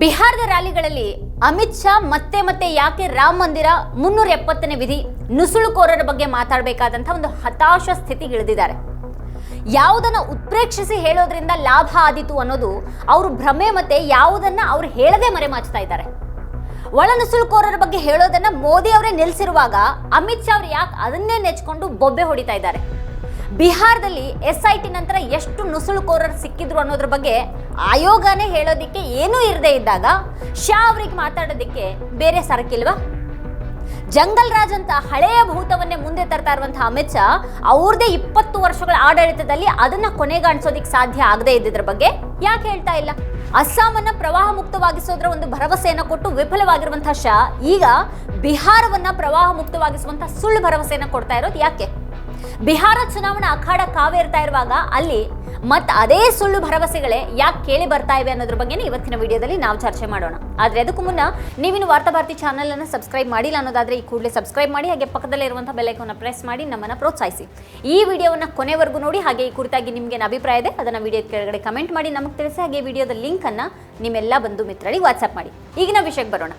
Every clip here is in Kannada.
ಬಿಹಾರದ ರ್ಯಾಲಿಗಳಲ್ಲಿ ಅಮಿತ್ ಶಾ ಮತ್ತೆ ಮತ್ತೆ ಯಾಕೆ ರಾಮ ಮಂದಿರ ಮುನ್ನೂರ ಎಪ್ಪತ್ತನೇ ವಿಧಿ ನುಸುಳುಕೋರರ ಬಗ್ಗೆ ಮಾತಾಡಬೇಕಾದಂಥ ಒಂದು ಹತಾಶ ಸ್ಥಿತಿ ಇಳಿದಿದ್ದಾರೆ. ಯಾವುದನ್ನ ಉತ್ಪ್ರೇಕ್ಷಿಸಿ ಹೇಳೋದ್ರಿಂದ ಲಾಭ ಆದೀತು ಅನ್ನೋದು ಅವರು ಭ್ರಮೆ ಮತ್ತೆ ಯಾವುದನ್ನ ಅವ್ರು ಹೇಳದೆ ಮರೆಮಾಚ್ತಾ ಇದ್ದಾರೆ. ಒಳ ನುಸುಳುಕೋರರ ಬಗ್ಗೆ ಹೇಳೋದನ್ನ ಮೋದಿ ಅವರೇ ನಿಲ್ಲಿಸಿರುವಾಗ ಅಮಿತ್ ಶಾ ಅವ್ರು ಯಾಕೆ ಅದನ್ನೇ ನೆಚ್ಕೊಂಡು ಬೊಬ್ಬೆ ಹೊಡಿತಾ ಇದ್ದಾರೆ? ಬಿಹಾರದಲ್ಲಿ ಎಸ್ ಐ ಟಿ ನಂತರ ಎಷ್ಟು ನುಸುಳುಕೋರರು ಸಿಕ್ಕಿದ್ರು ಅನ್ನೋದ್ರ ಬಗ್ಗೆ ಆಯೋಗನೇ ಹೇಳೋದಿಕ್ಕೆ ಏನೂ ಇರದೇ ಇದ್ದಾಗ ಶಾ ಅವ್ರಿಗೆ ಮಾತಾಡೋದಿಕ್ಕೆ ಬೇರೆ ಸರಕಿಲ್ವಾ? ಜಂಗಲ್ ರಾಜ್ ಅಂತ ಹಳೆಯ ಭೂತವನ್ನೇ ಮುಂದೆ ತರ್ತಾ ಇರುವಂತಹ ಅಮಿತ್ ಶಾ, ಅವ್ರದೇ ಇಪ್ಪತ್ತು ವರ್ಷಗಳ ಆಡಳಿತದಲ್ಲಿ ಅದನ್ನ ಕೊನೆಗಾಣಿಸೋದಿಕ್ ಸಾಧ್ಯ ಆಗದೆ ಇದ್ದಿದ್ರ ಬಗ್ಗೆ ಯಾಕೆ ಹೇಳ್ತಾ ಇಲ್ಲ? ಅಸ್ಸಾಮನ್ನ ಪ್ರವಾಹ ಮುಕ್ತವಾಗಿಸೋದ್ರ ಒಂದು ಭರವಸೆಯನ್ನ ಕೊಟ್ಟು ವಿಫಲವಾಗಿರುವಂತಹ ಶಾ ಈಗ ಬಿಹಾರವನ್ನ ಪ್ರವಾಹ ಮುಕ್ತವಾಗಿಸುವಂತಹ ಸುಳ್ಳು ಭರವಸೆಯನ್ನ ಕೊಡ್ತಾ ಇರೋದು ಯಾಕೆ? ಬಿಹಾರ ಚುನಾವಣಾ ಅಖಾಡ ಕಾವೇರ್ತಾ ಇರುವಾಗ ಅಲ್ಲಿ ಮತ್ತೆ ಅದೇ ಸುಳ್ಳು ಭರವಸೆಗಳೇ ಯಾಕೆ ಕೇಳಿ ಬರ್ತಾ ಇವೆ ಅನ್ನೋದ್ರ ಬಗ್ಗೆ ಇವತ್ತಿನ ವಿಡಿಯೋದಲ್ಲಿ ನಾವು ಚರ್ಚೆ ಮಾಡೋಣ. ಆದ್ರೆ ಅದಕ್ಕೂ ಮುನ್ನ ನೀವಿನ ವಾರ್ತಾಭಾರತಿ ಚಾನೆಲ್ ಅನ್ನು ಸಬ್ಸ್ಕ್ರೈಬ್ ಮಾಡಿಲ್ಲ ಅನ್ನೋದಾದ್ರೆ ಈ ಕೂಡಲೇ ಸಬ್ಸ್ಕ್ರೈಬ್ ಮಾಡಿ, ಹಾಗೆ ಪಕ್ಕದಲ್ಲೇ ಇರುವಂತಹ ಬೆಲ್ಲೈಕನ್ನ ಪ್ರೆಸ್ ಮಾಡಿ ನಮ್ಮನ್ನ ಪ್ರೋತ್ಸಾಹಿಸಿ. ಈ ವಿಡಿಯೋವನ್ನ ಕೊನೆವರೆಗೂ ನೋಡಿ, ಹಾಗೆ ಈ ಕುರಿತಾಗಿ ನಿಮ್ಗೆ ಅಭಿಪ್ರಾಯ ಇದೆ ಅದನ್ನ ವಿಡಿಯೋ ಕೆಳಗಡೆ ಕಮೆಂಟ್ ಮಾಡಿ, ನಮಗೆ ತಿಳಿಸಿ, ಹಾಗೆ ವಿಡಿಯೋದ ಲಿಂಕ್ ಅನ್ನ ನಿಮ್ಮೆಲ್ಲ ಬಂಧು ಮಿತ್ರರಿಗೆ ವಾಟ್ಸ್ಆಪ್ ಮಾಡಿ. ಈಗಿನ ವಿಷಯಕ್ಕೆ ಬರೋಣ.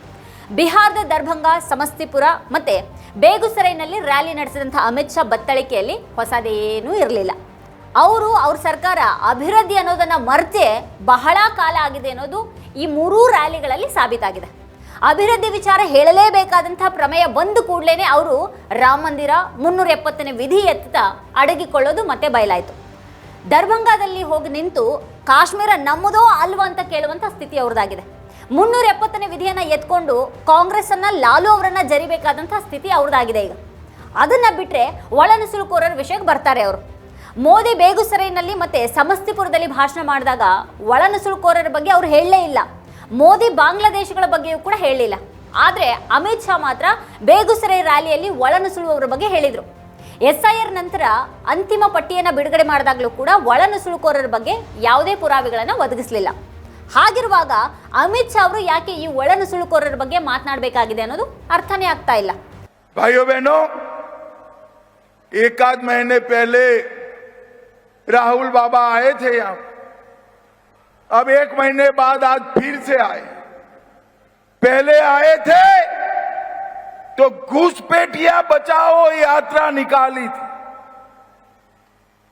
ಬಿಹಾರದ ದರ್ಭಂಗ, ಸಮಸ್ತಿಪುರ ಮತ್ತೆ ಬೇಗುಸರೈನಲ್ಲಿ ರ್ಯಾಲಿ ನಡೆಸಿದಂಥ ಅಮಿತ್ ಶಾ ಬತ್ತಳಿಕೆಯಲ್ಲಿ ಹೊಸದೇನೂ ಇರಲಿಲ್ಲ. ಅವರು, ಅವ್ರ ಸರ್ಕಾರ ಅಭಿವೃದ್ಧಿ ಅನ್ನೋದನ್ನ ಮರ್ತೆ ಬಹಳ ಕಾಲ ಆಗಿದೆ ಅನ್ನೋದು ಈ ಮೂರೂ ರ್ಯಾಲಿಗಳಲ್ಲಿ ಸಾಬೀತಾಗಿದೆ. ಅಭಿವೃದ್ಧಿ ವಿಚಾರ ಹೇಳಲೇಬೇಕಾದಂಥ ಪ್ರಮೇಯ ಬಂದು ಕೂಡಲೇ ಅವರು ರಾಮ ಮಂದಿರ, ಮುನ್ನೂರ ಎಪ್ಪತ್ತನೇ ವಿಧಿ ಎತ್ತ ಅಡಗಿಕೊಳ್ಳೋದು ಮತ್ತೆ ಬಯಲಾಯಿತು. ದರ್ಭಂಗಾದಲ್ಲಿ ಹೋಗಿ ನಿಂತು ಕಾಶ್ಮೀರ ನಮ್ಮದೋ ಅಲ್ವಾ ಅಂತ ಕೇಳುವಂಥ ಸ್ಥಿತಿ ಅವ್ರದ್ದಾಗಿದೆ ಮುನ್ನೂರ ಎಪ್ಪತ್ತನೇ ವಿಧಿಯನ್ನು ಎತ್ಕೊಂಡು ಕಾಂಗ್ರೆಸ್ಸನ್ನು ಲಾಲು ಅವರನ್ನ ಜರಿಬೇಕಾದಂತಹ ಸ್ಥಿತಿ ಅವ್ರದ್ದಾಗಿದೆ ಈಗ. ಅದನ್ನ ಬಿಟ್ಟರೆ ಒಳನುಸುಳುಕೋರರ ವಿಷಯಕ್ಕೆ ಬರ್ತಾರೆ ಅವರು. ಮೋದಿ ಬೇಗುಸರೈನಲ್ಲಿ ಮತ್ತೆ ಸಮಸ್ತಿಪುರದಲ್ಲಿ ಭಾಷಣ ಮಾಡಿದಾಗ ಒಳನುಸುಳುಕೋರರ ಬಗ್ಗೆ ಅವ್ರು ಹೇಳಲೇ ಇಲ್ಲ. ಮೋದಿ ಬಾಂಗ್ಲಾದೇಶಗಳ ಬಗ್ಗೆಯೂ ಕೂಡ ಹೇಳಲಿಲ್ಲ. ಆದ್ರೆ ಅಮಿತ್ ಶಾ ಮಾತ್ರ ಬೇಗುಸರೈ ರ್ಯಾಲಿಯಲ್ಲಿ ಒಳನುಸುಳುವವರ ಬಗ್ಗೆ ಹೇಳಿದರು. ಬಗ್ಗೆ ಐ ಆರ್ ನಂತರ ಅಂತಿಮ ಪಟ್ಟಿಯನ್ನು ಬಿಡುಗಡೆ ಮಾಡಿದಾಗಲೂ ಕೂಡ ಒಳನುಸುಳುಕೋರರ ಬಗ್ಗೆ ಯಾವುದೇ ಪುರಾವೆಗಳನ್ನು ಒದಗಿಸಲಿಲ್ಲ. ಹಾಗಿರುವಾಗ ಅಮಿತ್ ಶಾ ಅವರು ಯಾಕೆ ಈ ಒಳ ನುಸುಳುಕೋರರ ಬಗ್ಗೆ ಮಾತನಾಡಬೇಕಾಗಿದೆ ಅನ್ನೋದು ಅರ್ಥನೇ ಆಗ್ತಾ ಇಲ್ಲ भाइयों बहनों एक आध महीने पहले राहुल बाबा आए थे यहां अब एक महीने बाद आज फिर से आए पहले आए थे तो घुसपैठिया बचाओ यात्रा निकाली थी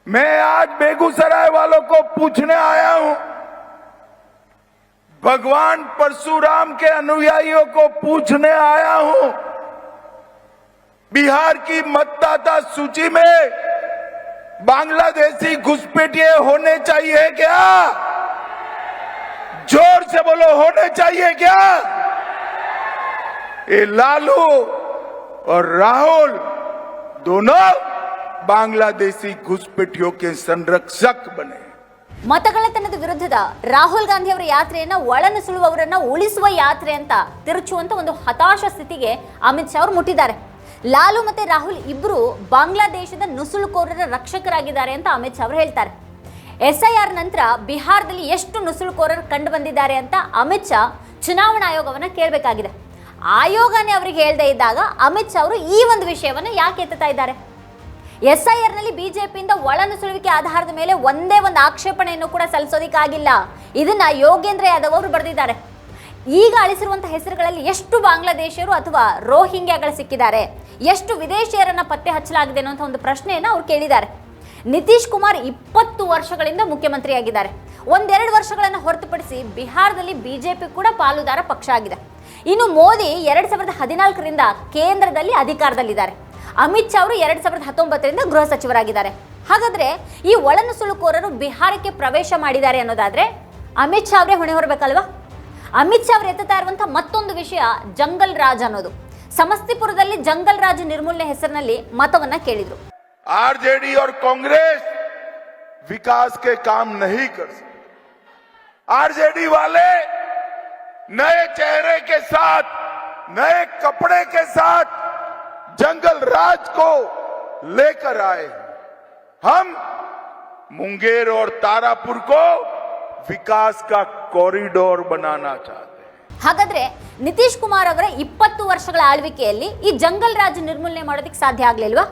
मैं आज बेगूसराय वालों को पूछने आया हूं भगवान परशुराम के अनुयायियों को पूछने आया हूँ। बिहार की मतदाता सूची में बांग्लादेशी घुसपैठिए होने चाहिए क्या? ज़ोर से बोलो, होने चाहिए क्या? ये लालू और राहुल, दोनों बांग्लादेशी घुसपैठियों के संरक्षक बने। ಮತಗಳ್ಳತನದ ವಿರುದ್ಧದ ರಾಹುಲ್ ಗಾಂಧಿ ಅವರ ಯಾತ್ರೆಯನ್ನ ಒಳನುಸುಳುವವರನ್ನ ಉಳಿಸುವ ಯಾತ್ರೆ ಅಂತ ತಿರುಚುವಂತ ಒಂದು ಹತಾಶ ಸ್ಥಿತಿಗೆ ಅಮಿತ್ ಶಾ ಅವರು ಮುಟ್ಟಿದ್ದಾರೆ. ಲಾಲು ಮತ್ತೆ ರಾಹುಲ್ ಇಬ್ಬರು ಬಾಂಗ್ಲಾದೇಶದ ನುಸುಳುಕೋರರ ರಕ್ಷಕರಾಗಿದ್ದಾರೆ ಅಂತ ಅಮಿತ್ ಶಾ ಅವರು ಹೇಳ್ತಾರೆ. ಎಸ್ಐಆರ್ ನಂತರ ಬಿಹಾರದಲ್ಲಿ ಎಷ್ಟು ನುಸುಳುಕೋರರು ಕಂಡು ಬಂದಿದ್ದಾರೆ ಅಂತ ಅಮಿತ್ ಶಾ ಚುನಾವಣಾ ಆಯೋಗವನ್ನ ಕೇಳಬೇಕಾಗಿದೆ. ಆಯೋಗನೇ ಅವರಿಗೆ ಹೇಳದೇ ಇದ್ದಾಗ ಅಮಿತ್ ಶಾ ಅವರು ಈ ಒಂದು ವಿಷಯವನ್ನ ಯಾಕೆ ಎತ್ತುತ್ತಾ ಇದ್ದಾರೆ? ಎಸ್ಐಆರ್ನಲ್ಲಿ ಬಿಜೆಪಿಯಿಂದ ಒಳನುಸುಳುವಿಕೆ ಆಧಾರದ ಮೇಲೆ ಒಂದೇ ಒಂದು ಆಕ್ಷೇಪಣೆಯನ್ನು ಕೂಡ ಸಲ್ಲಿಸೋದಿಕ್ಕಾಗಿಲ್ಲ. ಇದನ್ನ ಯೋಗೇಂದ್ರ ಯಾದವ್ ಅವರು ಬರೆದಿದ್ದಾರೆ. ಈಗ ಅಳಿಸಿರುವಂತಹ ಹೆಸರುಗಳಲ್ಲಿ ಎಷ್ಟು ಬಾಂಗ್ಲಾದೇಶಿಯರು ಅಥವಾ ರೋಹಿಂಗ್ಯಾಗಳು ಸಿಕ್ಕಿದ್ದಾರೆ? ಎಷ್ಟು ವಿದೇಶಿಯರನ್ನ ಪತ್ತೆ ಹಚ್ಚಲಾಗಿದೆ ಅನ್ನುವಂಥ ಒಂದು ಪ್ರಶ್ನೆಯನ್ನು ಅವ್ರು ಕೇಳಿದ್ದಾರೆ. ನಿತೀಶ್ ಕುಮಾರ್ ಇಪ್ಪತ್ತು ವರ್ಷಗಳಿಂದ ಮುಖ್ಯಮಂತ್ರಿಯಾಗಿದ್ದಾರೆ. ಒಂದೆರಡು ವರ್ಷಗಳನ್ನು ಹೊರತುಪಡಿಸಿ ಬಿಹಾರದಲ್ಲಿ ಬಿಜೆಪಿ ಕೂಡ ಪಾಲುದಾರ ಪಕ್ಷ ಆಗಿದೆ. ಇನ್ನು ಮೋದಿ ಎರಡ್ ಸಾವಿರದ ಹದಿನಾಲ್ಕರಿಂದ ಕೇಂದ್ರದಲ್ಲಿ ಅಧಿಕಾರದಲ್ಲಿದ್ದಾರೆ. ಅಮಿತ್ ಶಾ ಅವರು ಎರಡ್ ಸಾವಿರದ ಹತ್ತೊಂಬತ್ತರಿಂದ ಗೃಹ ಸಚಿವರಾಗಿದ್ದಾರೆ ಹಾಗಾದ್ರೆ ಈ ಒಳನುಸುಳುಕೋರರು ಬಿಹಾರಕ್ಕೆ ಪ್ರವೇಶ ಮಾಡಿದ್ದಾರೆ ಅನ್ನೋದಾದ್ರೆ ಅಮಿತ್ ಶಾ ಅವರೇ ಹೊಣೆ ಹೊರಬೇಕಲ್ವಾ ಅಮಿತ್ ಶಾ ಅವರು ಎತ್ತುತ್ತಾ ಇರುವಂತಹ ಮತ್ತೊಂದು ವಿಷಯ ಜಂಗಲ್ ರಾಜ್ ಅನ್ನೋದು ಸಮಸ್ತಿಪುರದಲ್ಲಿ ಜಂಗಲ್ ರಾಜ್ ನಿರ್ಮೂಲನೆ ಹೆಸರಿನಲ್ಲಿ ಮತವನ್ನ ಕೇಳಿದ್ರು आरजेडी और कांग्रेस विकास के काम नहीं कर सकते आरजेडी वाले नए चेहरे के साथ नए कपड़े के साथ जंगल राज को लेकर आए हम मुंगेर और तारापुर को विकास का कॉरिडोर बनाना चाहते हैं ಹಾಗಾದ್ರೆ ನಿತೀಶ್ ಕುಮಾರ್ ಅವರ ಇಪ್ಪತ್ತು ವರ್ಷಗಳ ಆಳ್ವಿಕೆಯಲ್ಲಿ ಈ ಜಂಗಲ್ ರಾಜ್ ನಿರ್ಮೂಲನೆ ಮಾಡೋದಕ್ಕೆ ಸಾಧ್ಯ ಆಗ್ಲಿಲ್ವಾ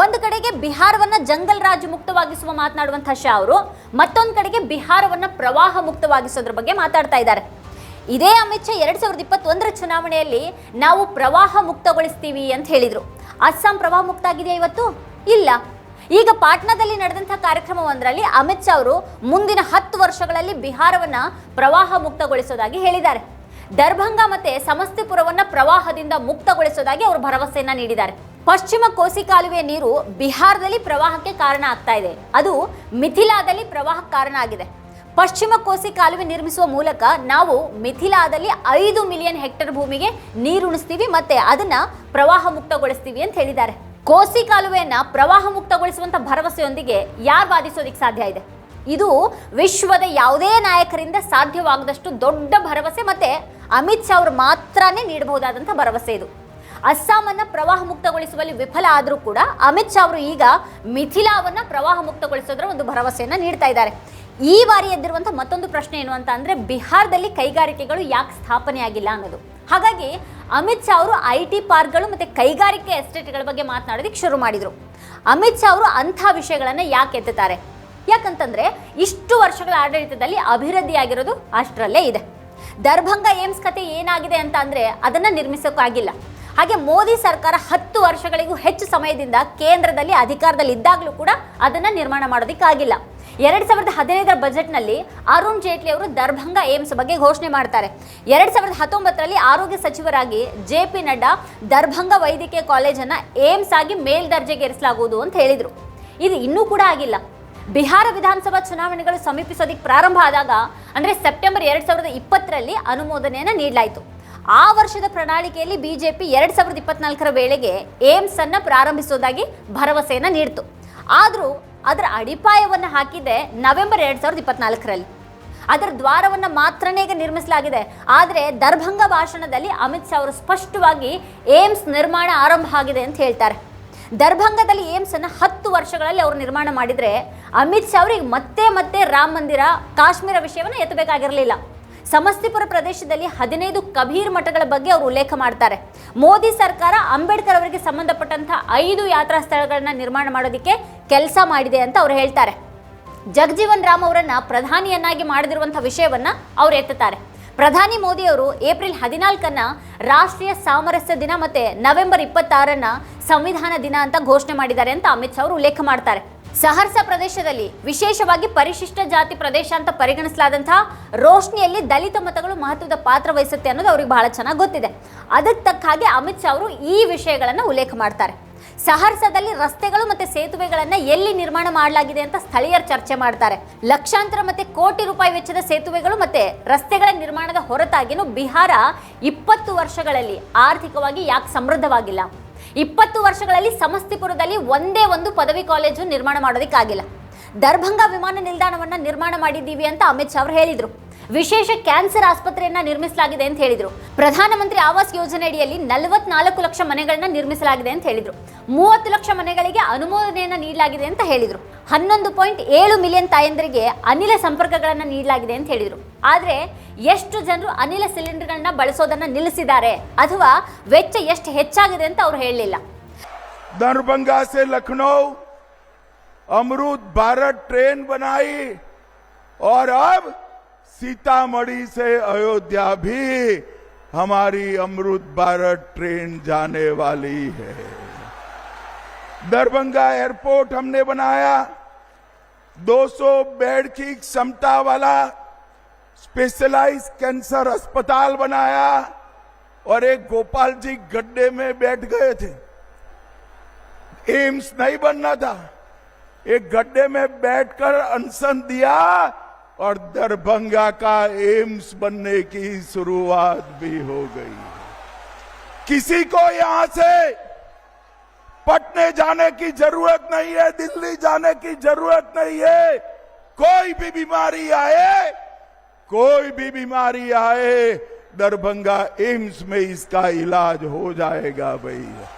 ಒಂದು ಕಡೆಗೆ ಬಿಹಾರವನ್ನ ಜಂಗಲ್ ರಾಜ್ ಮುಕ್ತವಾಗಿಸುವ ಮಾತನಾಡುವಂತಹ ಶಾ ಅವರು ಮತ್ತೊಂದು ಕಡೆಗೆ ಬಿಹಾರವನ್ನ ಪ್ರವಾಹ ಮುಕ್ತವಾಗಿಸೋದ್ರ ಬಗ್ಗೆ ಮಾತಾಡ್ತಾ ಇದ್ದಾರೆ ಇದೇ ಅಮಿತ್ ಶಾ ಎರಡ್ ಸಾವಿರದ ಇಪ್ಪತ್ತೊಂದರ ಚುನಾವಣೆಯಲ್ಲಿ ನಾವು ಪ್ರವಾಹ ಮುಕ್ತಗೊಳಿಸ್ತೀವಿ ಅಂತ ಹೇಳಿದರು. ಅಸ್ಸಾಂ ಪ್ರವಾಹ ಮುಕ್ತ ಆಗಿದೆಯಾ ಇವತ್ತು? ಇಲ್ಲ. ಈಗ ಪಾಟ್ನಾದಲ್ಲಿ ನಡೆದಂಥ ಕಾರ್ಯಕ್ರಮವೊಂದರಲ್ಲಿ ಅಮಿತ್ ಶಾ ಅವರು ಮುಂದಿನ ಹತ್ತು ವರ್ಷಗಳಲ್ಲಿ ಬಿಹಾರವನ್ನ ಪ್ರವಾಹ ಮುಕ್ತಗೊಳಿಸೋದಾಗಿ ಹೇಳಿದ್ದಾರೆ. ದರ್ಭಂಗ ಮತ್ತೆ ಸಮಸ್ತಿಪುರವನ್ನು ಪ್ರವಾಹದಿಂದ ಮುಕ್ತಗೊಳಿಸೋದಾಗಿ ಅವರು ಭರವಸೆಯನ್ನು ನೀಡಿದ್ದಾರೆ. ಪಶ್ಚಿಮ ಕೋಸಿ ಕಾಲುವೆಯ ನೀರು ಬಿಹಾರದಲ್ಲಿ ಪ್ರವಾಹಕ್ಕೆ ಕಾರಣ ಆಗ್ತಾ ಇದೆ. ಅದು ಮಿಥಿಲಾದಲ್ಲಿ ಪ್ರವಾಹಕ್ಕೆ ಕಾರಣ ಆಗಿದೆ. ಪಶ್ಚಿಮ ಕೋಸಿ ಕಾಲುವೆ ನಿರ್ಮಿಸುವ ಮೂಲಕ ನಾವು ಮಿಥಿಲಾದಲ್ಲಿ ಐದು ಮಿಲಿಯನ್ ಹೆಕ್ಟೇರ್ ಭೂಮಿಗೆ ನೀರುಣಿಸ್ತೀವಿ ಮತ್ತೆ ಅದನ್ನ ಪ್ರವಾಹ ಮುಕ್ತಗೊಳಿಸ್ತೀವಿ ಅಂತ ಹೇಳಿದ್ದಾರೆ. ಕೋಸಿ ಕಾಲುವೆಯನ್ನ ಪ್ರವಾಹ ಮುಕ್ತಗೊಳಿಸುವಂತ ಭರವಸೆಯೊಂದಿಗೆ ಯಾರು ವಾದಿಸೋದಿಕ್ ಸಾಧ್ಯ ಇದೆ? ಇದು ವಿಶ್ವದ ಯಾವುದೇ ನಾಯಕರಿಂದ ಸಾಧ್ಯವಾಗದಷ್ಟು ದೊಡ್ಡ ಭರವಸೆ ಮತ್ತೆ ಅಮಿತ್ ಶಾ ಅವರು ಮಾತ್ರನೇ ನೀಡಬಹುದಾದಂಥ ಭರವಸೆ ಇದು. ಅಸ್ಸಾಮನ್ನ ಪ್ರವಾಹ ಮುಕ್ತಗೊಳಿಸುವಲ್ಲಿ ವಿಫಲ ಆದರೂ ಕೂಡ ಅಮಿತ್ ಶಾ ಅವರು ಈಗ ಮಿಥಿಲಾವನ್ನ ಪ್ರವಾಹ ಮುಕ್ತಗೊಳಿಸೋದ್ರ ಒಂದು ಭರವಸೆಯನ್ನ ನೀಡ್ತಾ ಇದ್ದಾರೆ. ಈ ಬಾರಿ ಎದ್ದಿರುವಂಥ ಮತ್ತೊಂದು ಪ್ರಶ್ನೆ ಏನು ಅಂತ ಅಂದರೆ, ಬಿಹಾರದಲ್ಲಿ ಕೈಗಾರಿಕೆಗಳು ಯಾಕೆ ಸ್ಥಾಪನೆ ಆಗಿಲ್ಲ ಅನ್ನೋದು. ಹಾಗಾಗಿ ಅಮಿತ್ ಶಾ ಅವರು ಐ ಟಿ ಪಾರ್ಕ್ಗಳು ಮತ್ತೆ ಕೈಗಾರಿಕೆ ಎಸ್ಟೇಟ್ಗಳ ಬಗ್ಗೆ ಮಾತನಾಡೋದಕ್ಕೆ ಶುರು ಮಾಡಿದ್ರು. ಅಮಿತ್ ಶಾ ಅವರು ಅಂಥ ವಿಷಯಗಳನ್ನ ಯಾಕೆ ಎತ್ತುತ್ತಾರೆ? ಯಾಕಂತಂದ್ರೆ, ಇಷ್ಟು ವರ್ಷಗಳ ಆಡಳಿತದಲ್ಲಿ ಅಭಿವೃದ್ಧಿಯಾಗಿರೋದು ಅಷ್ಟರಲ್ಲೇ ಇದೆ. ದರ್ಭಂಗ ಏಮ್ಸ್ ಕತೆ ಏನಾಗಿದೆ ಅಂತ ಅಂದ್ರೆ, ಅದನ್ನ ನಿರ್ಮಿಸೋಕ್ಕಾಗಿಲ್ಲ ಹಾಗೆ ಮೋದಿ ಸರ್ಕಾರ ಹತ್ತು ವರ್ಷಗಳಿಗೂ ಹೆಚ್ಚು ಸಮಯದಿಂದ ಕೇಂದ್ರದಲ್ಲಿ ಅಧಿಕಾರದಲ್ಲಿ ಇದ್ದಾಗಲೂ ಕೂಡ ಅದನ್ನ ನಿರ್ಮಾಣ ಮಾಡೋದಕ್ಕಾಗಿಲ್ಲ. ಎರಡ್ ಸಾವಿರದ ಹದಿನೈದರ ಬಜೆಟ್ನಲ್ಲಿ ಅರುಣ್ ಜೇಟ್ಲಿ ಅವರು ದರ್ಭಂಗ ಏಮ್ಸ್ ಬಗ್ಗೆ ಘೋಷಣೆ ಮಾಡ್ತಾರೆ. ಎರಡು ಸಾವಿರದ ಹತ್ತೊಂಬತ್ತರಲ್ಲಿ ಆರೋಗ್ಯ ಸಚಿವರಾಗಿ ಜೆ ಪಿ ನಡ್ಡಾ ದರ್ಭಂಗ ವೈದ್ಯಕೀಯ ಕಾಲೇಜನ್ನ ಏಮ್ಸ್ ಆಗಿ ಮೇಲ್ದರ್ಜೆಗೇರಿಸಲಾಗುವುದು ಅಂತ ಹೇಳಿದರು. ಇದು ಇನ್ನೂ ಕೂಡ ಆಗಿಲ್ಲ. ಬಿಹಾರ ವಿಧಾನಸಭಾ ಚುನಾವಣೆಗಳು ಸಮೀಪಿಸೋದಕ್ಕೆ ಪ್ರಾರಂಭ ಆದಾಗ, ಅಂದರೆ ಸೆಪ್ಟೆಂಬರ್ ಎರಡು ಸಾವಿರದ ಇಪ್ಪತ್ತರಲ್ಲಿ ಅನುಮೋದನೆಯನ್ನು ನೀಡಲಾಯಿತು. ಆ ವರ್ಷದ ಪ್ರಣಾಳಿಕೆಯಲ್ಲಿ ಬಿಜೆಪಿ ಎರಡು ಸಾವಿರದ ಇಪ್ಪತ್ನಾಲ್ಕರ ವೇಳೆಗೆ ಏಮ್ಸನ್ನು ಪ್ರಾರಂಭಿಸೋದಾಗಿ ಭರವಸೆಯನ್ನು ನೀಡಿತು. ಆದರೂ ಅದರ ಅಡಿಪಾಯವನ್ನು ಹಾಕಿದೆ ನವೆಂಬರ್ ಎರಡು ಸಾವಿರದ ಇಪ್ಪತ್ನಾಲ್ಕರಲ್ಲಿ. ಅದರ ದ್ವಾರವನ್ನು ಮಾತ್ರನೇ ನಿರ್ಮಿಸಲಾಗಿದೆ. ಆದರೆ ದರ್ಭಂಗ ಭಾಷಣದಲ್ಲಿ ಅಮಿತ್ ಶಾ ಅವರು ಸ್ಪಷ್ಟವಾಗಿ ಏಮ್ಸ್ ನಿರ್ಮಾಣ ಆರಂಭ ಆಗಿದೆ ಅಂತ ಹೇಳ್ತಾರೆ. ದರ್ಭಂಗದಲ್ಲಿ ಏಮ್ಸ್ ಅನ್ನು ಹತ್ತು ವರ್ಷಗಳಲ್ಲಿ ಅವರು ನಿರ್ಮಾಣ ಮಾಡಿದರೆ ಅಮಿತ್ ಶಾ ಅವರಿಗೆ ಮತ್ತೆ ಮತ್ತೆ ರಾಮ ಮಂದಿರ, ಕಾಶ್ಮೀರ ವಿಷಯವನ್ನು ಎತ್ತಬೇಕಾಗಿರಲಿಲ್ಲ. ಸಮಸ್ತಿಪುರ ಪ್ರದೇಶದಲ್ಲಿ ಹದಿನೈದು ಕಬೀರ್ ಮಠಗಳ ಬಗ್ಗೆ ಅವರು ಉಲ್ಲೇಖ ಮಾಡ್ತಾರೆ. ಮೋದಿ ಸರ್ಕಾರ ಅಂಬೇಡ್ಕರ್ ಅವರಿಗೆ ಸಂಬಂಧಪಟ್ಟಂತಹ ಐದು ಯಾತ್ರಾ ಸ್ಥಳಗಳನ್ನ ನಿರ್ಮಾಣ ಮಾಡೋದಕ್ಕೆ ಕೆಲಸ ಮಾಡಿದೆ ಅಂತ ಅವ್ರು ಹೇಳ್ತಾರೆ. ಜಗಜೀವನ್ ರಾಮ್ ಅವರನ್ನ ಪ್ರಧಾನಿಯನ್ನಾಗಿ ಮಾಡದಿರುವಂತಹ ವಿಷಯವನ್ನ ಅವ್ರು ಎತ್ತುತ್ತಾರೆ. ಪ್ರಧಾನಿ ಮೋದಿ ಅವರು ಏಪ್ರಿಲ್ ಹದಿನಾಲ್ಕನ್ನ ರಾಷ್ಟ್ರೀಯ ಸಾಮರಸ್ಯ ದಿನ ಮತ್ತೆ ನವೆಂಬರ್ ಇಪ್ಪತ್ತಾರನ್ನ ಸಂವಿಧಾನ ದಿನ ಅಂತ ಘೋಷಣೆ ಮಾಡಿದ್ದಾರೆ ಅಂತ ಅಮಿತ್ ಶಾ ಅವರು ಉಲ್ಲೇಖ ಮಾಡ್ತಾರೆ. ಸಹರ್ಸ ಪ್ರದೇಶದಲ್ಲಿ ವಿಶೇಷವಾಗಿ ಪರಿಶಿಷ್ಟ ಜಾತಿ ಪ್ರದೇಶ ಅಂತ ಪರಿಗಣಿಸಲಾದಂತಹ ರೋಶ್ನಿಯಲ್ಲಿ ದಲಿತ ಮತಗಳು ಮಹತ್ವದ ಪಾತ್ರ ವಹಿಸುತ್ತೆ ಅನ್ನೋದು ಅವ್ರಿಗೆ ಬಹಳ ಚೆನ್ನಾಗಿ ಗೊತ್ತಿದೆ. ಅದಕ್ಕೆ ತಕ್ಕ ಹಾಗೆ ಅಮಿತ್ ಶಾ ಅವರು ಈ ವಿಷಯಗಳನ್ನು ಉಲ್ಲೇಖ ಮಾಡ್ತಾರೆ. ಸಹರ್ಸದಲ್ಲಿ ರಸ್ತೆಗಳು ಮತ್ತೆ ಸೇತುವೆಗಳನ್ನ ಎಲ್ಲಿ ನಿರ್ಮಾಣ ಮಾಡಲಾಗಿದೆ ಅಂತ ಸ್ಥಳೀಯರು ಚರ್ಚೆ ಮಾಡ್ತಾರೆ. ಲಕ್ಷಾಂತರ ಮತ್ತೆ ಕೋಟಿ ರೂಪಾಯಿ ವೆಚ್ಚದ ಸೇತುವೆಗಳು ಮತ್ತೆ ರಸ್ತೆಗಳ ನಿರ್ಮಾಣದ ಹೊರತಾಗಿನೂ ಬಿಹಾರ ಇಪ್ಪತ್ತು ವರ್ಷಗಳಲ್ಲಿ ಆರ್ಥಿಕವಾಗಿ ಯಾಕೆ ಸಮೃದ್ಧವಾಗಿಲ್ಲ? ಇಪ್ಪತ್ತು ವರ್ಷಗಳಲ್ಲಿ ಸಮಸ್ತಿಪುರದಲ್ಲಿ ಒಂದೇ ಒಂದು ಪದವಿ ಕಾಲೇಜು ನಿರ್ಮಾಣ ಮಾಡೋದಕ್ಕಾಗಿಲ್ಲ. ದರ್ಭಂಗ ವಿಮಾನ ನಿಲ್ದಾಣವನ್ನು ನಿರ್ಮಾಣ ಮಾಡಿದ್ದೀವಿ ಅಂತ ಅಮಿತ್ ಶಾ ಅವರು ಹೇಳಿದರು. ವಿಶೇಷ ಕ್ಯಾನ್ಸರ್ ಆಸ್ಪತ್ರೆಯನ್ನ ನಿರ್ಮಿಸಲಾಗಿದೆ ಅಂತ ಹೇಳಿದರು. ಪ್ರಧಾನಮಂತ್ರಿ ಆವಾಸ್ ಯೋಜನೆ ಅಡಿಯಲ್ಲಿ ನಲವತ್ನಾಲ್ಕು ಲಕ್ಷ ಮನೆಗಳನ್ನ ನಿರ್ಮಿಸಲಾಗಿದೆ ಅಂತ ಹೇಳಿದರು. ಮೂವತ್ತು ಲಕ್ಷ ಮನೆಗಳಿಗೆ ಅನುಮೋದನೆಯನ್ನು ನೀಡಲಾಗಿದೆ ಅಂತ ಹೇಳಿದರು. ಹನ್ನೊಂದು ಪಾಯಿಂಟ್ ಏಳು ಮಿಲಿಯನ್ ತಾಯಂದರಿಗೆ ಅನಿಲ ಸಂಪರ್ಕಗಳನ್ನು ನೀಡಲಾಗಿದೆ ಅಂತ ಹೇಳಿದ್ರು. ಆದ್ರೆ ಎಷ್ಟು ಜನರು ಅನಿಲ ಸಿಲಿಂಡರ್ಗಳನ್ನ ಬಳಸೋದನ್ನ ನಿಲ್ಲಿಸಿದ್ದಾರೆ ಅಥವಾ ವೆಚ್ಚ ಎಷ್ಟು ಹೆಚ್ಚಾಗಿದೆ ಅಂತ ಅವ್ರು ಹೇಳಲಿಲ್ಲ दरभंगा से लखनऊ अमरूद भारत ट्रेन बनाई और अब सीतामढ़ी से अयोध्या भी हमारी अमृत भारत ट्रेन जाने वाली है दरभंगा एयरपोर्ट हमने बनाया 200 बेड की क्षमता वाला स्पेशलाइज कैंसर अस्पताल बनाया और एक गोपाल जी गड्ढे में बैठ गए थे। एम्स नहीं बनना था। एक गड्ढे में बैठकर अनशन दिया और दरभंगा का एम्स बनने की शुरुआत भी हो गई। किसी को यहाँ से पटने जाने की ज़रूरत नहीं है, दिल्ली जाने की ज़रूरत नहीं है। कोई भी बीमारी आए कोई भी बीमारी आए दरभंगा एम्स में इसका इलाज हो जाएगा भैया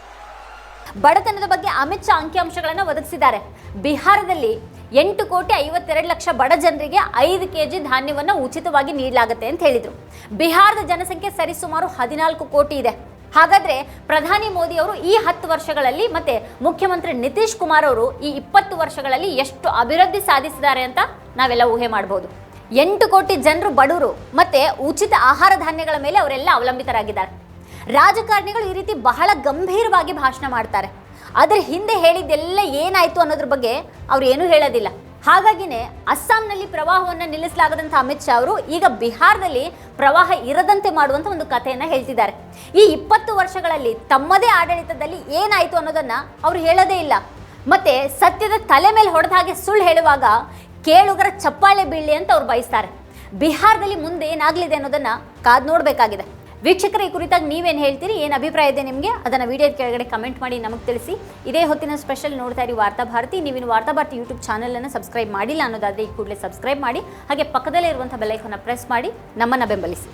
ಬಡತನದ ಬಗ್ಗೆ ಅಮಿತ್ ಶಾ ಅಂಕಿಅಂಶಗಳನ್ನು ಒದಗಿಸಿದ್ದಾರೆ ಬಿಹಾರದಲ್ಲಿ ಎಂಟು ಕೋಟಿ ಐವತ್ತೆರಡು ಲಕ್ಷ ಬಡ ಜನರಿಗೆ ಐದು ಕೆಜಿ ಧಾನ್ಯವನ್ನು ಉಚಿತವಾಗಿ ನೀಡಲಾಗುತ್ತೆ ಅಂತ ಹೇಳಿದ್ರು ಬಿಹಾರದ ಜನಸಂಖ್ಯೆ ಸರಿಸುಮಾರು ಹದಿನಾಲ್ಕು ಕೋಟಿ ಇದೆ ಹಾಗಾದ್ರೆ ಪ್ರಧಾನಿ ಮೋದಿ ಅವರು ಈ ಹತ್ತು ವರ್ಷಗಳಲ್ಲಿ ಮತ್ತೆ ಮುಖ್ಯಮಂತ್ರಿ ನಿತೀಶ್ ಕುಮಾರ್ ಅವರು ಈ ಇಪ್ಪತ್ತು ವರ್ಷಗಳಲ್ಲಿ ಎಷ್ಟು ಅಭಿವೃದ್ಧಿ ಸಾಧಿಸಿದ್ದಾರೆ ಅಂತ ನಾವೆಲ್ಲ ಊಹೆ ಮಾಡಬಹುದು ಎಂಟು ಕೋಟಿ ಜನರು ಬಡವರು ಮತ್ತೆ ಉಚಿತ ಆಹಾರ ಧಾನ್ಯಗಳ ಮೇಲೆ ಅವರೆಲ್ಲ ಅವಲಂಬಿತರಾಗಿದ್ದಾರೆ. ರಾಜಕಾರಣಿಗಳು ಈ ರೀತಿ ಬಹಳ ಗಂಭೀರವಾಗಿ ಭಾಷಣ ಮಾಡ್ತಾರೆ. ಅದರ ಹಿಂದೆ ಹೇಳಿದ್ದೆಲ್ಲ ಏನಾಯ್ತು ಅನ್ನೋದ್ರ ಬಗ್ಗೆ ಅವ್ರು ಏನೂ ಹೇಳೋದಿಲ್ಲ. ಹಾಗಾಗಿನೇ ಅಸ್ಸಾಂನಲ್ಲಿ ಪ್ರವಾಹವನ್ನು ನಿಲ್ಲಿಸಲಾಗದಂಥ ಅಮಿತ್ ಶಾ ಅವರು ಈಗ ಬಿಹಾರದಲ್ಲಿ ಪ್ರವಾಹ ಇರದಂತೆ ಮಾಡುವಂತ ಒಂದು ಕಥೆಯನ್ನ ಹೇಳ್ತಿದ್ದಾರೆ. ಈ ಇಪ್ಪತ್ತು ವರ್ಷಗಳಲ್ಲಿ ತಮ್ಮದೇ ಆಡಳಿತದಲ್ಲಿ ಏನಾಯ್ತು ಅನ್ನೋದನ್ನ ಅವರು ಹೇಳೋದೇ ಇಲ್ಲ. ಮತ್ತೆ ಸತ್ಯದ ತಲೆ ಮೇಲೆ ಹೊಡೆದ ಹಾಗೆ ಸುಳ್ಳು ಹೇಳುವಾಗ ಕೇಳುಗರ ಚಪ್ಪಾಳೆ ಬೀಳಲಿ ಅಂತ ಅವ್ರು ಬಯಸ್ತಾರೆ. ಬಿಹಾರದಲ್ಲಿ ಮುಂದೆ ಏನಾಗಲಿದೆ ಅನ್ನೋದನ್ನ ಕಾದ್ ನೋಡಬೇಕಾಗಿದೆ. ವೀಕ್ಷಕರ, ಈ ಕುರಿತಾಗಿ ನೀವೇನು ಹೇಳ್ತೀರಿ? ಏನು ಅಭಿಪ್ರಾಯ ಇದೆ ನಿಮಗೆ? ಅದನ್ನು ವಿಡಿಯೋದ ಕೆಳಗಡೆ ಕಮೆಂಟ್ ಮಾಡಿ ನಮಗೆ ತಿಳಿಸಿ. ಇದೇ ಹೊತ್ತಿನ ಸ್ಪೆಷಲ್ ನೋಡ್ತಾ ಇರಿ ವಾರ್ತಾಭಾರತಿ ಭಾರತಿ. ವಾರ್ತಾಭಾರತಿ ವಾರ್ತಾ ಭಾರತಿ ಯೂಟ್ಯೂಬ್ ಚಾನಲನ್ನು ಸಬ್ಸ್ಕ್ರೈಬ್ ಮಾಡಿಲ್ಲ ಅನ್ನೋದಾದರೆ ಈ ಕೂಡಲೇ ಸಬ್ಸ್ಕ್ರೈಬ್ ಮಾಡಿ. ಹಾಗೆ ಪಕ್ಕದಲ್ಲೇ ಇರುವಂಥ ಬೆಲೈಕನ್ನು ಪ್ರೆಸ್ ಮಾಡಿ ನಮ್ಮನ್ನು ಬೆಂಬಲಿಸಿ.